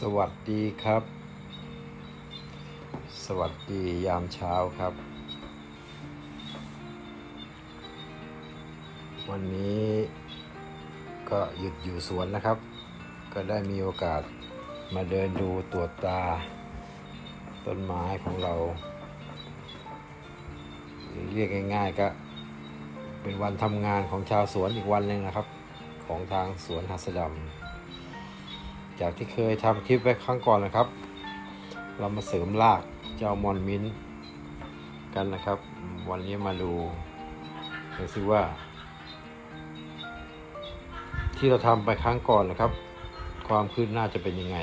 สวัสดีครับ สวัสดียามเช้าครับ วันนี้ก็หยุดอยู่สวนนะครับ ก็ได้มีโอกาสมาเดินดูตรวจตา ต้นไม้ของเรา เรียกง่ายๆก็เป็นวันทำงานของชาวสวนอีกวันหนึ่งนะครับ ของทางสวนหัสดำ จากที่เคยทำคลิปไว้ครั้งก่อนนะครับ เรามาเสริมรากเจ้ามอนมินกันนะครับ วันนี้มาดูดูซิว่า ที่เราทำไปครั้งก่อนนะครับ ความคืบหน้าจะเป็นยังไง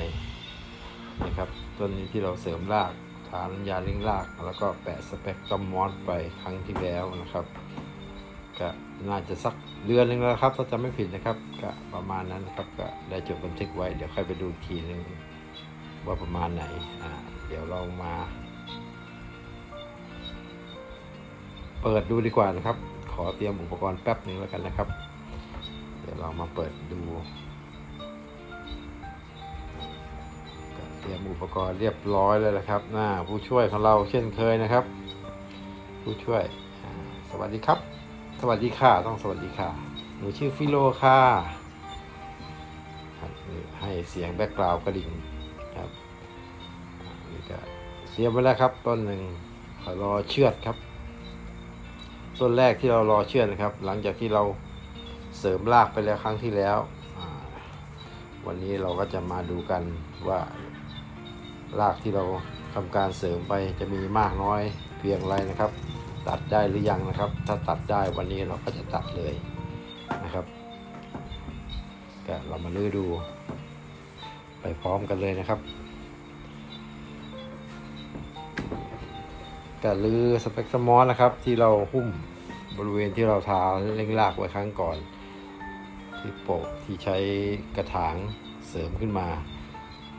นะครับต้นนี้ที่เราเสริมรากทาน้ำยาเลี้ยงราก แล้วก็แปะสเปกตรมมอสไปครั้งที่แล้วนะครับก็ น่าจะสักเดือนหนึ่งแล้วครับถ้าจำไม่ผิดนะครับก็ประมาณนั้นนะครับก็ได้จดบันทึกไว้ เดี๋ยวค่อยไปดูอีกทีนึงว่าประมาณไหนอ่าเดี๋ยวเรามา เปิดดูดีกว่านะครับ ขอเตรียมอุปกรณ์แป๊บหนึ่งแล้วกันนะครับ เดี๋ยวเรามาเปิดดูเตรียมอุปกรณ์เรียบร้อยแล้วนะครับหน้าผู้ช่วยของเราเช่นเคยนะครับ ผู้ช่วยสวัสดีครับ สวัสดีค่ะ ต้องสวัสดีค่ะ หนูชื่อฟิโลค่ะให้เสียงแบ็กกราวกระดิ่งครับนี่ก็เตรียมไว้แล้วครับต้นหนึ่งรอเชือดครับ ต้นแรกที่เรารอเชือดนะครับ หลังจากที่เราเสริมรากไปแล้วครั้งที่แล้ว วันนี้เราก็จะมาดูกันว่ารากที่เราทำการเสริมไปจะมีมากน้อยเพียงไรนะครับ ตัดได้หรือยังนะครับ ถ้าตัดได้วันนี้เราก็จะตัดเลยนะครับก็เรามาลื้อดู ไปพร้อมกันเลยนะครับก็ลื้อสเปกตมอสนะครับ ที่เราหุ้มบริเวณที่เราทาเล่งรากไว้ครั้งก่อน ที่โปะที่ใช้กระถางเสริมขึ้นมา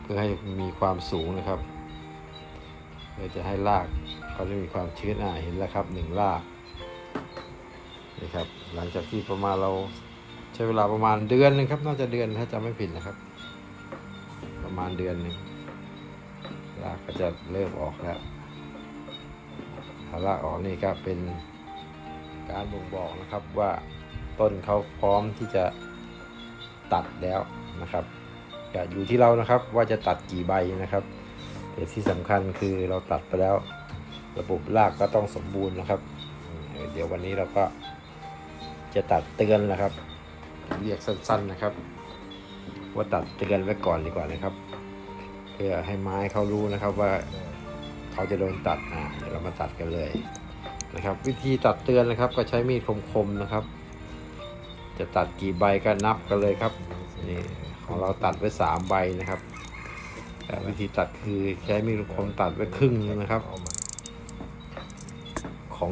เพื่อให้มีความสูงนะครับเพื่อจะให้ราก เขาจะมีความชื้นอ่าเห็นแล้วครับหนึ่งรากนี่ครับหลังจากที่ประมาณเราใช้เวลาประมาณเดือนหนึงครับ น่าจะเดือนถ้าจำไม่ผิดนะครับ ประมาณเดือนหนึ่งรากก็จะเริ่มออกแล้วถ้ารากออกนี่ก็เป็นการบ่งบอกนะครับว่าต้นเขาพร้อมที่จะตัดแล้วนะครับอยู่ที่เรานะครับว่าจะตัดกี่ใบนะครับแต่ที่สำคัญคือเราตัดไปแล้ว ระบบรากก็ต้องสมบูรณ์นะครับ เดี๋ยววันนี้เราก็จะตัดเตือนนะครับ เรียกสั้นๆนะครับ ว่าตัดเตือนไว้ก่อนดีกว่านะครับ เพื่อให้ไม้เขารู้นะครับว่าเขาจะโดนตัดอ่าเดี๋ยวเรามาตัดกันเลยนะครับ วิธีตัดเตือนนะครับ ก็ใช้มีดคมๆนะครับ จะตัดกี่ใบก็นับกันเลยครับนี่ของเราตัดไว้สามใบนะครับวิธีตัดคือใช้มีดคมตัดไว้ครึ่งนะครับ ของ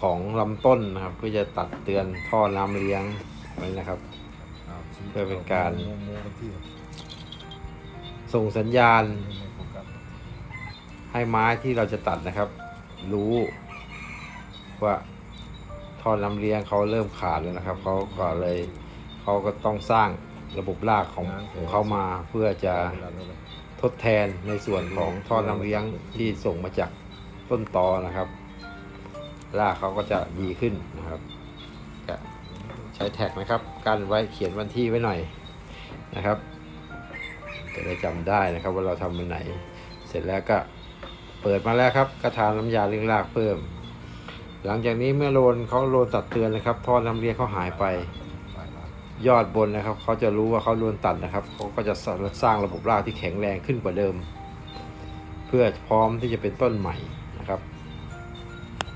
ของลำต้นนะครับ เพื่อจะตัดเตือนท่อน้ำเลี้ยงไว้นะครับ เพื่อเป็นการ ส่งสัญญาณให้ไม้ที่เราจะตัดนะครับ รู้ว่าท่อน้ำเลี้ยงเขาเริ่มขาดแล้วนะครับเขาก็เลยเขาก็ต้องสร้างระบบรากของของเขามาเพื่อจะทดแทนในส่วนของท่อน้ำเลี้ยงที่ส่งมาจากต้นตอนะครับ รากเขาก็จะดีขึ้นนะครับใช้แท็กนะครับกั้นไว้เขียนวันที่ไว้หน่อยนะครับจะได้จำได้นะครับว่าเราทำวันไหน เสร็จแล้วก็เปิดมาแล้วครับ กระทานน้ำยาเลี้ยงรากเพิ่ม หลังจากนี้เมื่อโลนเขาโลนตัดเตือนนะครับท่อน้ำเลี้ยงเขาหายไป ยอดบนนะครับเขาจะรู้ว่าเขาโดนตัดนะครับเขาก็จะสร้างระบบรากที่แข็งแรงขึ้นกว่าเดิม เพื่อพร้อมที่จะเป็นต้นใหม่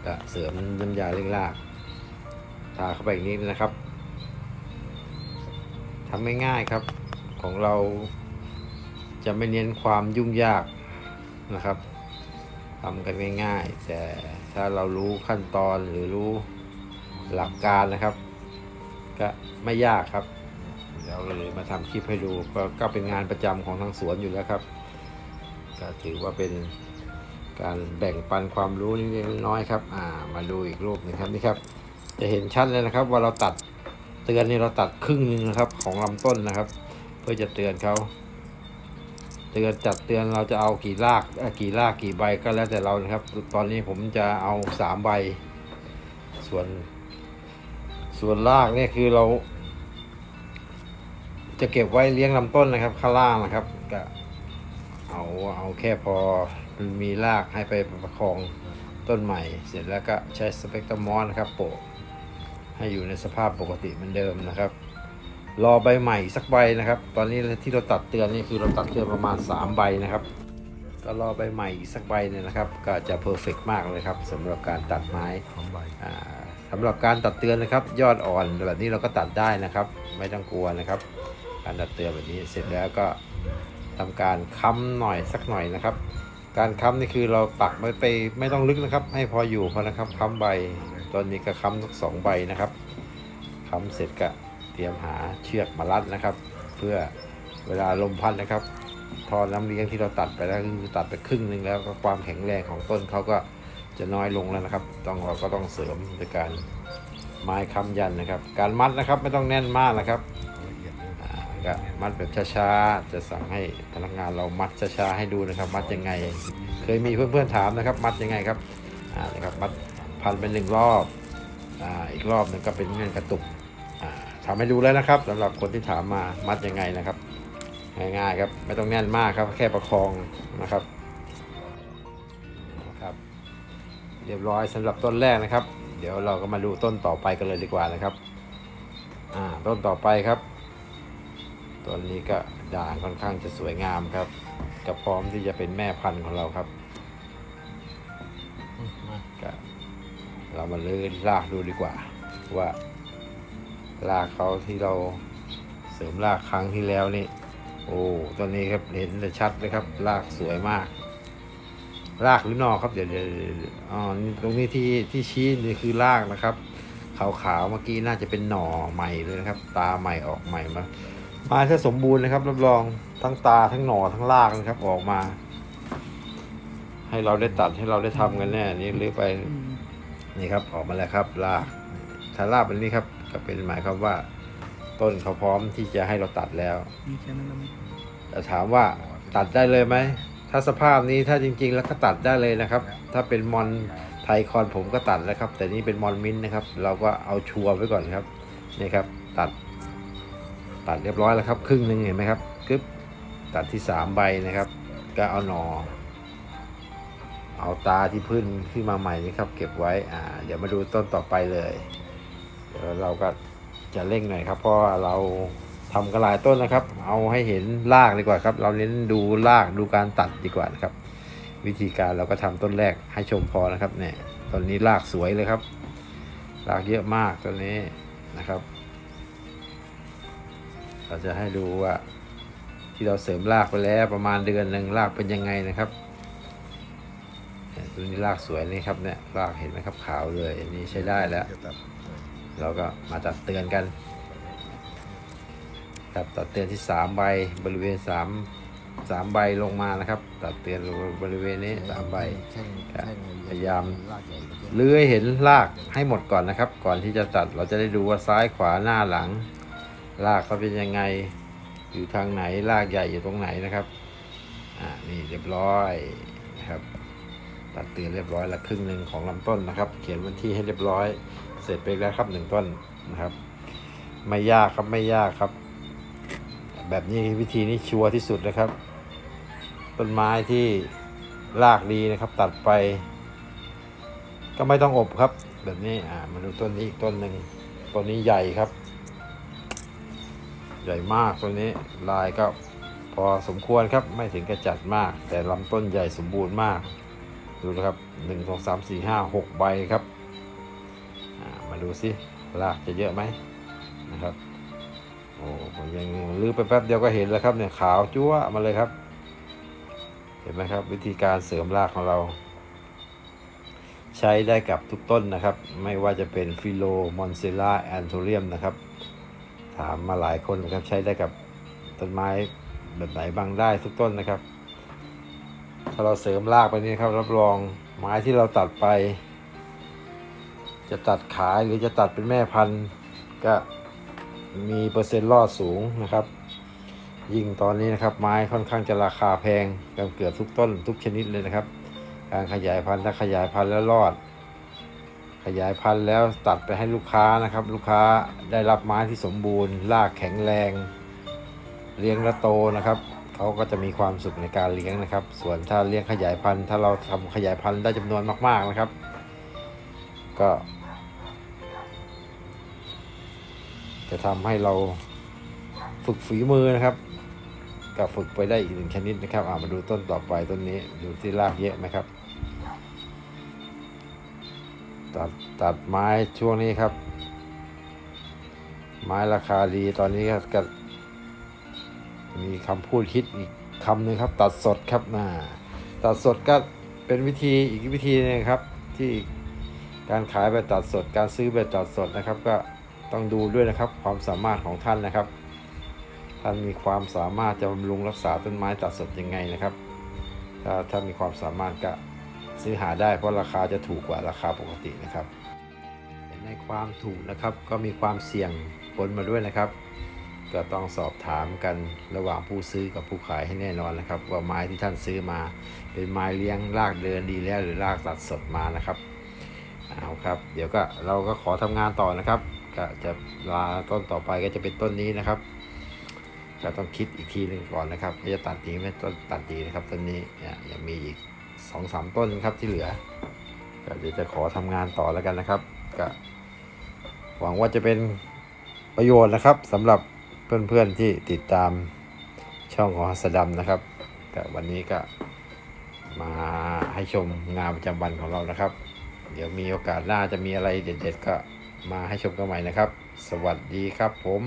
นะเสริมน้ำยาเร่งรากทาเข้าไปอีกนิดนะครับทำง่ายๆครับ ของเราจะไม่เน้นความยุ่งยากนะครับทำกันง่ายๆ แต่ถ้าเรารู้ขั้นตอนหรือรู้หลักการนะครับ ก็ไม่ยากครับเดี๋ยวเราเลยมาทำคลิปให้ดูก็เป็นงานประจำของทางสวนอยู่แล้วครับ ก็ถือว่าเป็น การแบ่งปันความรู้นิดๆน้อยครับอ่ามาดูอีกรูปหนึงครับนี่ครับ จะเห็นชัดเลยนะครับ ว่าเราตัดเตือนนี่เราตัดครึ่งหนึงนะครับ ของลำต้นนะครับ เพื่อจะเตือนเขาเตือนจัดเตือนเราจะเอากี่รากกี่รากกี่ใบก็แล้วแต่เรานะครับ ตอนนี้ผมจะเอาสามใบ ส่วน ส่วนรากเนี่ยคือเรา จะเก็บไว้เลี้ยงลำต้นนะครับ ข้างล่างนะครับ ก็เอาเอาแค่พอ มีรากให้ไปประคองต้นใหม่ เสร็จแล้วก็ใช้สเปกตรมอสนะครับโปะให้อยู่ในสภาพปกติเหมือนเดิมนะครับ รอใบใหม่สักใบนะครับ ตอนนี้ที่เราตัดเตือนนี่คือเราตัดเตือนประมาณ 3 ใบนะครับ ก็รอใบใหม่อีกสักใบเนี่ยนะครับ ก็จะเพอร์เฟกมากเลยครับสำหรับการตัดไม้ของใบอ่าสำหรับการตัดเตือนนะครับ ยอดอ่อนแบบนี้เราก็ตัดได้นะครับ ไม่ต้องกลัวนะครับ การตัดเตือนแบบนี้เสร็จแล้วก็ทำการค้ำหน่อยสักหน่อยนะครับ การค้ำนี่คือเราตักไม่ไปไม่ต้องลึกนะครับ ให้พออยู่พอนะครับค้ำใบตอนนี้ก็ค้ำสักสองใบนะครับค้ำเสร็จก็เตรียมหาเชือกมารัดนะครับ เพื่อเวลาลมพัดนะครับทอน้ำเลี้ยงที่เราตัดไปแล้วคือตัดไปครึ่งหนึ่งแล้วก็ความแข็งแรงของต้นเขาก็จะน้อยลงแล้วนะครับ ต้องเราก็ต้องเสริมด้วยการไม้ค้ำยันนะครับ การมัดนะครับไม่ต้องแน่นมากนะครับ ก็มัดแบบช้าๆ จะสั่งให้พนักงานเรามัดช้าๆให้ดูนะครับ มัดยังไง เคยมีเพื่อนๆถามนะครับ มัดยังไงครับอ่านะครับมัดพันเป็นหนึ่งรอบอ่าอีกรอบหนึ่งก็เป็นเงื่อนกระตุกอ่าทำให้ดูแล้วนะครับสำหรับคนที่ถามมามัดยังไงนะครับ ง่ายๆครับไม่ต้องแน่นมากครับแค่ประคองนะครับครับ เรียบร้อยสำหรับต้นแรกนะครับ เดี๋ยวเราก็มาดูต้นต่อไปกันเลยดีกว่านะครับอ่าต้นต่อไปครับ ต้นนี้ก็ด่างค่อนข้างจะสวยงามครับ ก็พร้อมที่จะเป็นแม่พันธุ์ของเราครับก็เรามาเลื้อรากดูดีกว่า ว่ารากเขาที่เราเสริมรากครั้งที่แล้วนี่ โอ้ต้นนี้ครับเห็นแต่ชัดเลยครับรากสวยมากรากหรือนอครับเดี๋ยวเดี๋ยวอ๋อตรงนี้ที่ที่ชี้นี่คือรากนะครับ ขาวๆเมื่อกี้น่าจะเป็นหน่อใหม่เลยนะครับ ตาใหม่ออกใหม่มา มาถ้าสมบูรณ์นะครับรับรองทั้งตาทั้งหน่อทั้งรากนะครับ ออกมา ให้เราได้ตัดให้เราได้ทำกันแน่นี่หรือไปนี่ครับ ออกมาแล้วครับรากถ้ารากเป็นนี้ครับ ก็เป็นหมายความว่า ต้นเขาพร้อมที่จะให้เราตัดแล้วแต่ถามว่าตัดได้เลยไหมถ้าสภาพนี้ถ้าจริง ๆ แล้วก็ตัดได้เลยนะครับ ถ้าเป็นมอนไทคอนผมก็ตัดแล้วครับ แต่นี่เป็นมอนมินนะครับ เราก็เอาชัวร์ไว้ก่อนครับนี่ครับ ตัด ตัดเรียบร้อยแล้วครับ ครึ่งหนึ่งเห็นไหมครับกึ๊บตัดที่สามใบนะครับ ก็เอาหนอเอาตาที่พื้นขึ้นมาใหม่นี่ครับ เก็บไว้อ่า เดี๋ยวมาดูต้นต่อไปเลย เดี๋ยวเราก็จะเร่งหน่อยครับ เพราะเราทำกันหลายต้นนะครับ เอาให้เห็นรากดีกว่าครับ เราเน้นดูรากดูการตัดดีกว่านะครับ วิธีการเราก็ทำต้นแรกให้ชมพอนะครับเนี่ยตอนนี้รากสวยเลยครับ รากเยอะมากต้นนี้นะครับ เราจะให้ดูว่า ที่เราเสริมรากไปแล้วประมาณเดือนหนึ่งรากเป็นยังไงนะครับเนี่ยตัวนี้รากสวยนี่ครับเนี่ยรากเห็นไหมครับขาวเลยอันนี้ใช้ได้แล้วเดี๋ยวตัดเราก็มาตัดเตือนกันครับตัดเตือนที่สามใบบริเวณสามสามใบลงมานะครับ ตัดเตือนบริเวณนี้สามใบแท่งครับแท่งพยายามรากใหญ่กว่าเยอะเลื้อยเห็นรากให้หมดก่อนนะครับ ก่อนที่จะตัดเราจะได้ดูว่าซ้ายขวาหน้าหลัง รากเขาเป็นยังไง อยู่ทางไหนรากใหญ่อยู่ตรงไหนนะครับ อ่านี่เรียบร้อยนะครับตัดเตือนเรียบร้อยล้วครึ่งหนึ่งของลำต้นนะครับ เขียนวันที่ให้เรียบร้อย เสร็จไปแล้วครับหนึ่งต้นนะครับ ไม่ยากครับไม่ยากครับ แบบนี้วิธีนี้ชัวร์ที่สุดนะครับ ต้นไม้ที่รากดีนะครับ ตัดไป ก็ไม่ต้องอบครับ แบบนี้อ่ามาดูต้นนี้อีกต้นหนึ่งต้นนี้ใหญ่ครับ ใหญ่มากต้นนี้ลายก็พอสมควรครับไม่ถึงกระจัดมาก แต่ลำต้นใหญ่สมบูรณ์มาก ดูนะครับหนึ่งสองสามสี่ห้าหกใบครับมาดูสิรากจะเยอะไหมนะครับโอ้ผมยังลื้อไปแป๊บเดียวก็เห็นแล้วครับเนี่ยขาวจั๊วมาเลยครับ เห็นไหมครับ วิธีการเสริมรากของเรา ใช้ได้กับทุกต้นนะครับ ไม่ว่าจะเป็นฟิโลมอนเซล่าแอนโทเรียมนะครับ ถามมาหลายคนนะครับใช้ได้กับต้นไม้แบบไหนบ้างได้ทุกต้นนะครับ ถ้าเราเสริมรากไปนี้ครับ รับรองไม้ที่เราตัดไป จะตัดขายหรือจะตัดเป็นแม่พันธุ์ ก็มีเปอร์เซ็นต์รอดสูงนะครับ ยิ่งตอนนี้นะครับ ไม้ค่อนข้างจะราคาแพงกันเกือบทุกต้นทุกชนิดเลยนะครับ การขยายพันธุ์ถ้าขยายพันธุ์แล้วรอด ขยายพันธุ์แล้วตัดไปให้ลูกค้านะครับ ลูกค้าได้รับไม้ที่สมบูรณ์รากแข็งแรง เลี้ยงและโตนะครับเขาก็จะมีความสุขในการเลี้ยงนะครับ ส่วนถ้าเลี้ยงขยายพันธุ์ ถ้าเราทำขยายพันธุ์ได้จำนวนมาก ๆนะครับ ก็ จะทำให้เราฝึกฝีมือนะครับก็ฝึกไปได้อีกหนึ่งชนิดนะครับามาดูต้นต่อไปต้นนี้ดูที่รากเยอะไหมครับ ตัดตัดไม้ช่วงนี้ครับ ไม้ราคาดีตอนนี้ก็ก็มีคำพูดคิดอีกคำหนึ่งครับ ตัดสดครับนะตัดสดก็เป็นวิธีอีกวิธีหนึงครับ ที่การขายแบบตัดสด การซื้อแบบตัดสดนะครับ ก็ต้องดูด้วยนะครับ ความสามารถของท่านนะครับ ท่านมีความสามารถจะบำรุงรักษาต้นไม้ตัดสดยังไงนะครับ ถ้าถ้ามีความสามารถก็ ซื้อหาได้เพราะราคาจะถูกกว่าราคาปกตินะครับแต่ในความถูกนะครับก็มีความเสี่ยงปนมาด้วยนะครับ ก็ต้องสอบถามกันระหว่างผู้ซื้อกับผู้ขายให้แน่นอนนะครับ ว่าไม้ที่ท่านซื้อมา เป็นไม้เลี้ยงรากเดินดีแล้วหรือรากตัดสดมานะครับเอาครับ เดี๋ยวก็เราก็ขอทำงานต่อนะครับก็จะลาต้นต่อไปก็จะเป็นต้นนี้นะครับก็ต้องคิดอีกทีหนึ่งก่อนนะครับจะตัดดีไหมต้นตัดดีนะครับต้นนี้เนี่ยยังมีอีก สองสามต้นครับที่เหลือก็เดี๋ยวจะขอทำงานต่อแล้วกันนะครับก็หวังว่าจะเป็นประโยชน์นะครับสำหรับเพื่อนๆที่ติดตามช่องของฮัสดำนะครับก็วันนี้ก็มาให้ชมงานประจำวันของเรานะครับ เดี๋ยวมีโอกาสหน้าจะมีอะไรเด็ด ๆ ก็มาให้ชมกันใหม่นะครับ สวัสดีครับผม